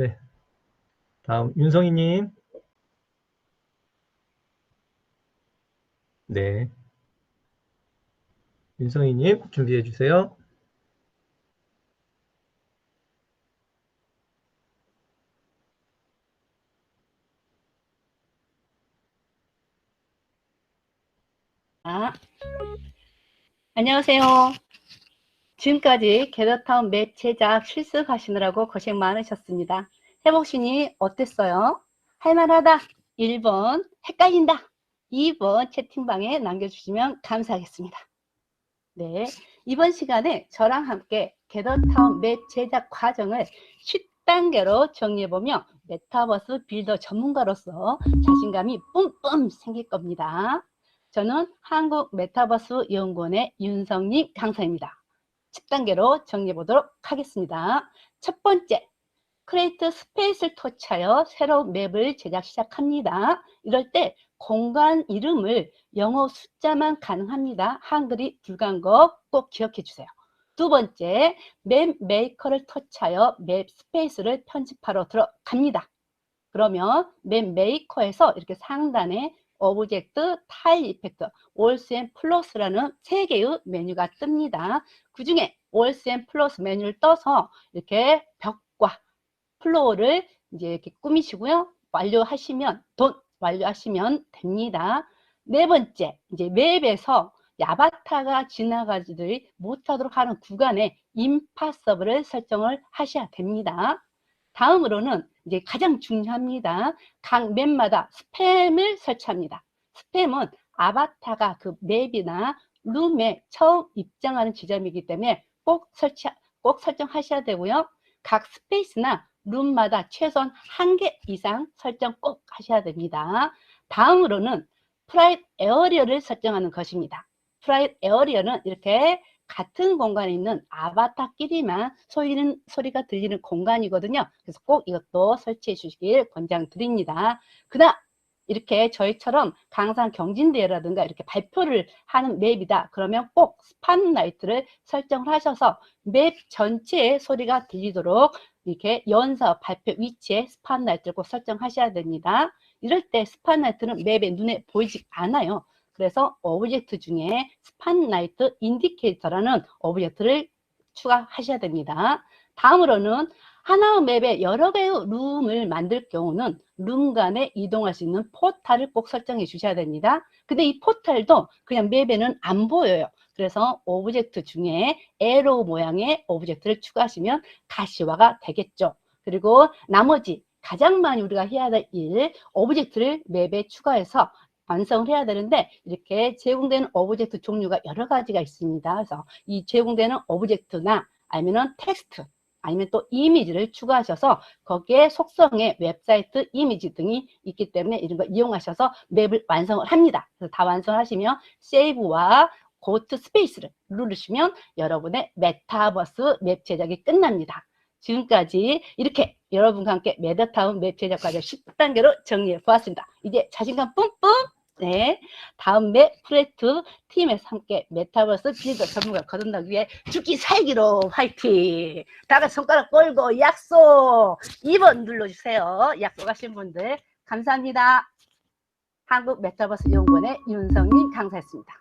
네. 다음 윤성희님. 네. 윤성희님 준비해 주세요. 아, 안녕하세요. 지금까지 게더타운 맵 제작 실습하시느라고 고생 많으셨습니다. 해보시니 어땠어요? 할만하다. 1번, 헷갈린다. 2번 채팅방에 남겨주시면 감사하겠습니다. 네, 이번 시간에 저랑 함께 게더타운 맵 제작 과정을 10단계로 정리해보며 메타버스 빌더 전문가로서 자신감이 뿜뿜 생길 겁니다. 저는 한국 메타버스 연구원의 윤성님 강사입니다. 10단계로 정리해 보도록 하겠습니다. 첫 번째, 크레이트 스페이스를 터치하여 새로운 맵을 제작 시작합니다. 이럴 때 공간 이름을 영어 숫자만 가능합니다. 한글이 불가한 거 꼭 기억해 주세요. 두 번째, 맵 메이커를 터치하여 맵 스페이스를 편집하러 들어갑니다. 그러면 맵 메이커에서 이렇게 상단에 오브젝트, 타일 이펙트, 올스 앤 플러스라는 세 개의 메뉴가 뜹니다. 그 중에 올스 앤 플러스 메뉴를 떠서 이렇게 벽과 플로어를 이제 이렇게 꾸미시고요. 완료하시면, 돈 완료하시면 됩니다. 네 번째, 이제 맵에서 야바타가 지나가지 못하도록 하는 구간에 임파서블을 설정을 하셔야 됩니다. 다음으로는 이제 가장 중요합니다. 각 맵마다 스팸을 설치합니다. 스팸은 아바타가 그 맵이나 룸에 처음 입장하는 지점이기 때문에 꼭 설치, 꼭 설정하셔야 되고요. 각 스페이스나 룸마다 최소한 한 개 이상 설정 꼭 하셔야 됩니다. 다음으로는 프라이드 에어리어를 설정하는 것입니다. 프라이드 에어리어는 이렇게 같은 공간에 있는 아바타끼리만 소리는, 소리가 들리는 공간이거든요. 그래서 꼭 이것도 설치해 주시길 권장드립니다. 그 다음, 이렇게 저희처럼 강산 경진대회라든가 이렇게 발표를 하는 맵이다. 그러면 꼭 스팟라이트를 설정을 하셔서 맵 전체에 소리가 들리도록 이렇게 연서 발표 위치에 스팟라이트를 꼭 설정하셔야 됩니다. 이럴 때 스팟라이트는 맵에 눈에 보이지 않아요. 그래서 오브젝트 중에 스팟라이트 인디케이터라는 오브젝트를 추가하셔야 됩니다. 다음으로는 하나의 맵에 여러 개의 룸을 만들 경우는 룸 간에 이동할 수 있는 포탈을 꼭 설정해 주셔야 됩니다. 근데 이 포탈도 그냥 맵에는 안 보여요. 그래서 오브젝트 중에 에로 모양의 오브젝트를 추가하시면 가시화가 되겠죠. 그리고 나머지 가장 많이 우리가 해야 될 일, 오브젝트를 맵에 추가해서 완성을 해야 되는데 이렇게 제공되는 오브젝트 종류가 여러 가지가 있습니다. 그래서 이 제공되는 오브젝트나 아니면은 텍스트 아니면 또 이미지를 추가하셔서 거기에 속성의 웹사이트 이미지 등이 있기 때문에 이런 거 이용하셔서 맵을 완성을 합니다. 그래서 다 완성하시면 세이브와 고트 스페이스를 누르시면 여러분의 메타버스 맵 제작이 끝납니다. 지금까지 이렇게 여러분과 함께 메타타운 맵 제작 과정 10단계로 정리해 보았습니다. 이제 자신감 뿜뿜 네, 다음 맵 프레트 팀에서 함께 메타버스 빌더 전문가 거듭나기 위해 죽기 살기로 화이팅! 다 같이 손가락 걸고 약속! 2번 눌러주세요. 약속하신 분들 감사합니다. 한국 메타버스 연구원의 윤성님 강사였습니다.